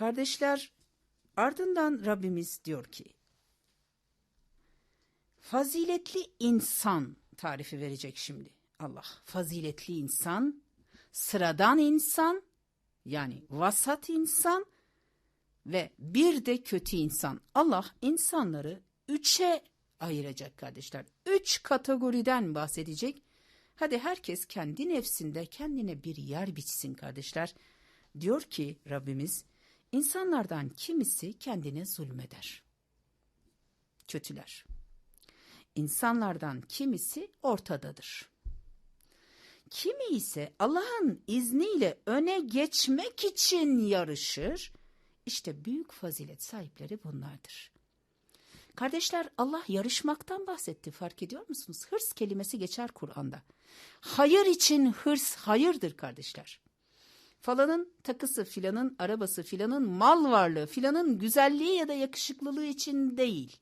Kardeşler ardından Rabbimiz diyor ki faziletli insan tarifi verecek şimdi Allah. Faziletli insan, sıradan insan yani vasat insan ve bir de kötü insan. Allah insanları üçe ayıracak kardeşler. Üç kategoriden bahsedecek. Hadi herkes kendi nefsinde kendine bir yer biçsin kardeşler. Diyor ki Rabbimiz, insanlardan kimisi kendine zulmeder. Kötüler. İnsanlardan kimisi ortadadır. Kimi ise Allah'ın izniyle öne geçmek için yarışır. İşte büyük fazilet sahipleri bunlardır. Kardeşler Allah yarışmaktan bahsetti fark ediyor musunuz? Hırs kelimesi geçer Kur'an'da. Hayır için hırs hayırdır kardeşler. Falanın takısı, filanın arabası, filanın mal varlığı, filanın güzelliği ya da yakışıklılığı için değil.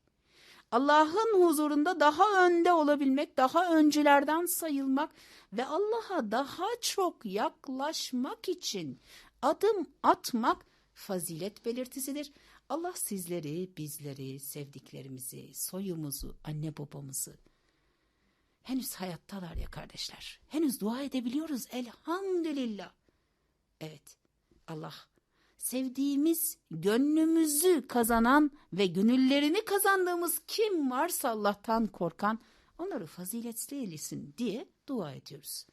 Allah'ın huzurunda daha önde olabilmek, daha öncülerden sayılmak ve Allah'a daha çok yaklaşmak için adım atmak fazilet belirtisidir. Allah sizleri, bizleri, sevdiklerimizi, soyumuzu, anne babamızı henüz hayattalar ya kardeşler. Henüz dua edebiliyoruz elhamdülillah. Evet Allah sevdiğimiz, gönlümüzü kazanan ve gönüllerini kazandığımız kim varsa Allah'tan korkan onları faziletli eylesin diye dua ediyoruz.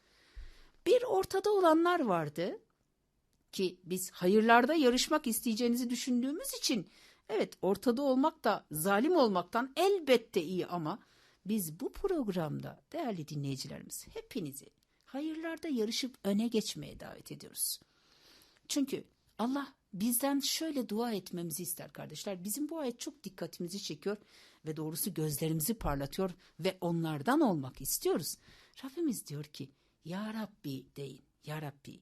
Bir ortada olanlar vardı ki biz hayırlarda yarışmak isteyeceğinizi düşündüğümüz için evet ortada olmak da zalim olmaktan elbette iyi ama biz bu programda değerli dinleyicilerimiz hepinizi hayırlarda yarışıp öne geçmeye davet ediyoruz. Çünkü Allah bizden şöyle dua etmemizi ister kardeşler. Bizim bu ayet çok dikkatimizi çekiyor ve doğrusu gözlerimizi parlatıyor ve onlardan olmak istiyoruz. Rabbimiz diyor ki Ya Rabbi deyin Ya Rabbi.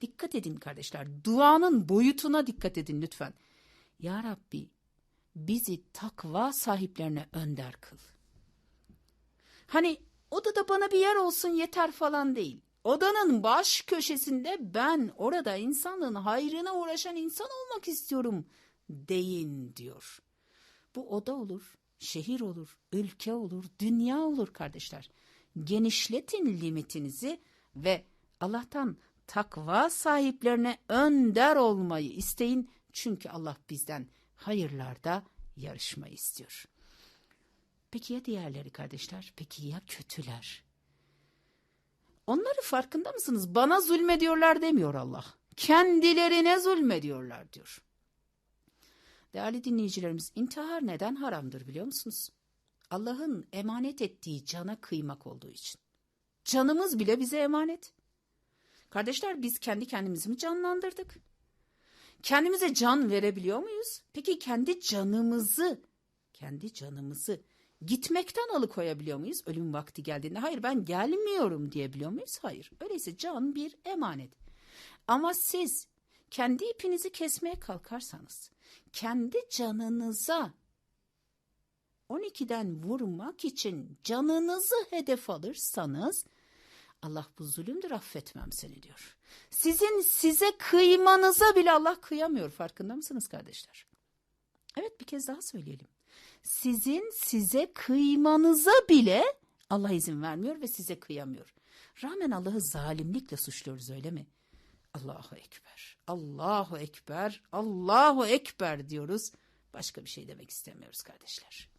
Dikkat edin kardeşler duanın boyutuna dikkat edin lütfen. Ya Rabbi bizi takva sahiplerine önder kıl. Hani odada bana bir yer olsun yeter falan değil. Odanın baş köşesinde ben orada insanlığın hayrına uğraşan insan olmak istiyorum deyin diyor. Bu oda olur, şehir olur, ülke olur, dünya olur kardeşler. Genişletin limitinizi ve Allah'tan takva sahiplerine önder olmayı isteyin. Çünkü Allah bizden hayırlarda yarışmayı istiyor. Peki ya diğerleri kardeşler? Peki ya kötüler? Onları farkında mısınız? Bana zulmediyorlar demiyor Allah. Kendilerine zulmediyorlar diyor. Değerli dinleyicilerimiz intihar neden haramdır biliyor musunuz? Allah'ın emanet ettiği cana kıymak olduğu için. Canımız bile bize emanet. Kardeşler biz kendi kendimizi mi canlandırdık? Kendimize can verebiliyor muyuz? Peki kendi canımızı, kendi canımızı gitmekten alıkoyabiliyor muyuz? Ölüm vakti geldiğinde hayır ben gelmiyorum diyebiliyor muyuz? Hayır. Öyleyse can bir emanet. Ama siz kendi ipinizi kesmeye kalkarsanız, kendi canınıza 12'den vurmak için canınızı hedef alırsanız Allah bu zulümdür affetmem seni diyor. Sizin size kıymanıza bile Allah kıyamıyor farkında mısınız kardeşler? Evet bir kez daha söyleyelim. Sizin size kıymanıza bile Allah izin vermiyor ve size kıyamıyor. Rağmen Allah'ı zalimlikle suçluyoruz öyle mi? Allahu Ekber, Allahu Ekber, Allahu Ekber diyoruz. Başka bir şey demek istemiyoruz kardeşler.